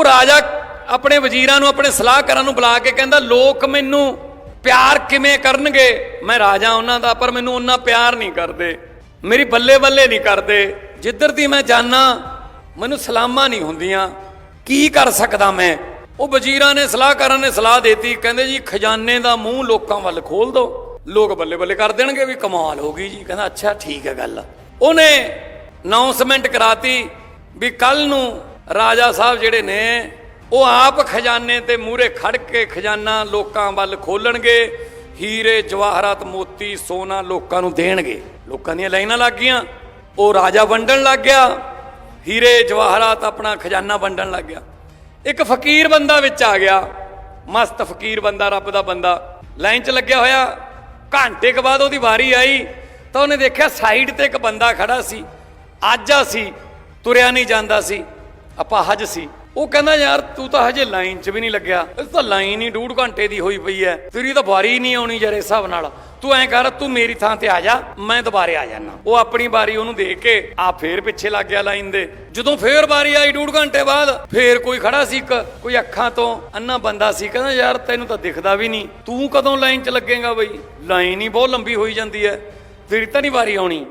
ਉਹ ਰਾਜਾ ਆਪਣੇ ਵਜ਼ੀਰਾਂ ਨੂੰ, ਆਪਣੇ ਸਲਾਹਕਾਰਾਂ ਨੂੰ ਬੁਲਾ ਕੇ ਕਹਿੰਦਾ, ਲੋਕ ਮੈਨੂੰ ਪਿਆਰ ਕਿਵੇਂ ਕਰਨਗੇ? ਮੈਂ ਰਾਜਾ ਉਹਨਾਂ ਦਾ, ਪਰ ਮੈਨੂੰ ਉਹਨਾਂ ਪਿਆਰ ਨਹੀਂ ਕਰਦੇ। ਮੇਰੀ ਬੱਲੇ ਬੱਲੇ ਨਹੀਂ ਕਰਦੇ। ਜਿੱਧਰ ਦੀ ਮੈਂ ਜਾਣਾ ਮੈਨੂੰ ਸਲਾਮਾਂ ਨਹੀਂ ਹੁੰਦੀਆਂ। ਕੀ ਕਰ ਸਕਦਾ ਮੈਂ? ਉਹ ਵਜ਼ੀਰਾਂ ਨੇ, ਸਲਾਹਕਾਰਾਂ ਨੇ ਸਲਾਹ ਦਿੱਤੀ। ਕਹਿੰਦੇ ਜੀ, ਖਜ਼ਾਨੇ ਦਾ ਮੂੰਹ ਲੋਕਾਂ ਵੱਲ ਖੋਲ ਦਿਓ ਲੋਕ ਬੱਲੇ ਬੱਲੇ ਕਰ ਦੇਣਗੇ ਵੀ ਕਮਾਲ ਹੋ ਗਈ ਜੀ। ਕਹਿੰਦਾ, ਅੱਛਾ, ਠੀਕ ਹੈ ਗੱਲ ਉਹਨੇ ਅਨਾਉਂਸਮੈਂਟ ਕਰਾਤੀ ਵੀ ਕੱਲ ਨੂੰ ਰਾਜਾ ਸਾਹਿਬ ਜਿਹੜੇ ਨੇ, ਉਹ ਆਪ ਖਜ਼ਾਨੇ ਤੇ ਮੂਹਰੇ ਖੜ ਕੇ ਖਜ਼ਾਨਾ ਲੋਕਾਂ ਵੱਲ ਖੋਲਣਗੇ, ਹੀਰੇ, ਜਵਾਹਰਾਤ, ਮੋਤੀ, ਸੋਨਾ ਲੋਕਾਂ ਨੂੰ ਦੇਣਗੇ। ਲੋਕਾਂ ਦੀਆਂ ਲਾਈਨਾਂ ਲੱਗ ਗਈਆਂ, ਉਹ ਰਾਜਾ ਵੰਡਣ ਲੱਗ ਗਿਆ, ਹੀਰੇ, ਜਵਾਹਰਾਤ ਆਪਣਾ ਖਜ਼ਾਨਾ ਵੰਡਣ ਲੱਗ ਗਿਆ। ਇੱਕ ਫਕੀਰ ਬੰਦਾ ਵਿੱਚ ਆ ਗਿਆ, ਮਸਤ ਫਕੀਰ ਬੰਦਾ, ਰੱਬ ਦਾ ਬੰਦਾ। ਲਾਈਨ 'ਚ ਲੱਗਿਆ ਹੋਇਆ, ਘੰਟੇ ਕੁ ਬਾਅਦ ਉਹਦੀ ਵਾਰੀ ਆਈ, ਤਾਂ ਉਹਨੇ ਦੇਖਿਆ ਸਾਈਡ ਤੇ ਇੱਕ ਬੰਦਾ ਖੜਾ ਸੀ। ਆਜਾ ਸੀ ਤੁਰਿਆ ਨਹੀਂ ਜਾਂਦਾ ਸੀ। ਆਪਾਂ ਹਜ ਸੀ। ਉਹ ਕਹਿੰਦਾ, ਯਾਰ, ਤੂੰ ਤਾਂ ਹਜੇ ਲਾਈਨ 'ਚ ਵੀ ਨਹੀਂ ਲੱਗਿਆ। ਇਹ ਤਾਂ ਲਾਈਨ ਹੀ ਡੂਢ ਘੰਟੇ ਦੀ ਹੋਈ ਪਈ ਐ ਤੇਰੀ ਤਾਂ ਵਾਰੀ ਨਹੀਂ ਆਉਣੀ ਯਾਰ ਇਸ ਹਿਸਾਬ ਨਾਲ। ਤੂੰ ਐਂ ਕਰ, ਤੂੰ ਮੇਰੀ ਥਾਂ ਤੇ ਆ ਜਾ, ਮੈਂ ਦੁਬਾਰੇ ਆ ਜਾਣਾ ਉਹ ਆਪਣੀ ਵਾਰੀ ਉਹਨੂੰ ਦੇਖ ਕੇ ਆ ਫੇਰ ਪਿੱਛੇ ਲੱਗ ਗਿਆ ਲਾਈਨ ਦੇ। ਜਦੋਂ ਫੇਰ ਵਾਰੀ ਆਈ ਡੂਢ ਘੰਟੇ ਬਾਅਦ, ਫੇਰ ਕੋਈ ਖੜਾ ਸੀ ਇੱਕ, ਕੋਈ ਅੱਖਾਂ ਤੋਂ ਅੰਨਾ ਬੰਦਾ ਸੀ। ਕਹਿੰਦਾ, ਯਾਰ, ਤੈਨੂੰ ਤਾਂ ਦਿਖਦਾ ਵੀ ਨਹੀਂ। ਤੂੰ ਕਦੋਂ ਲਾਈਨ 'ਚ ਲੱਗੇਗਾ ਬਈ? ਲਾਈਨ ਹੀ ਬਹੁਤ ਲੰਬੀ ਹੋਈ ਜਾਂਦੀ ਐ ਤੇਰੀ ਤਾਂ ਨਹੀਂ ਵਾਰੀ ਆਉਣੀ।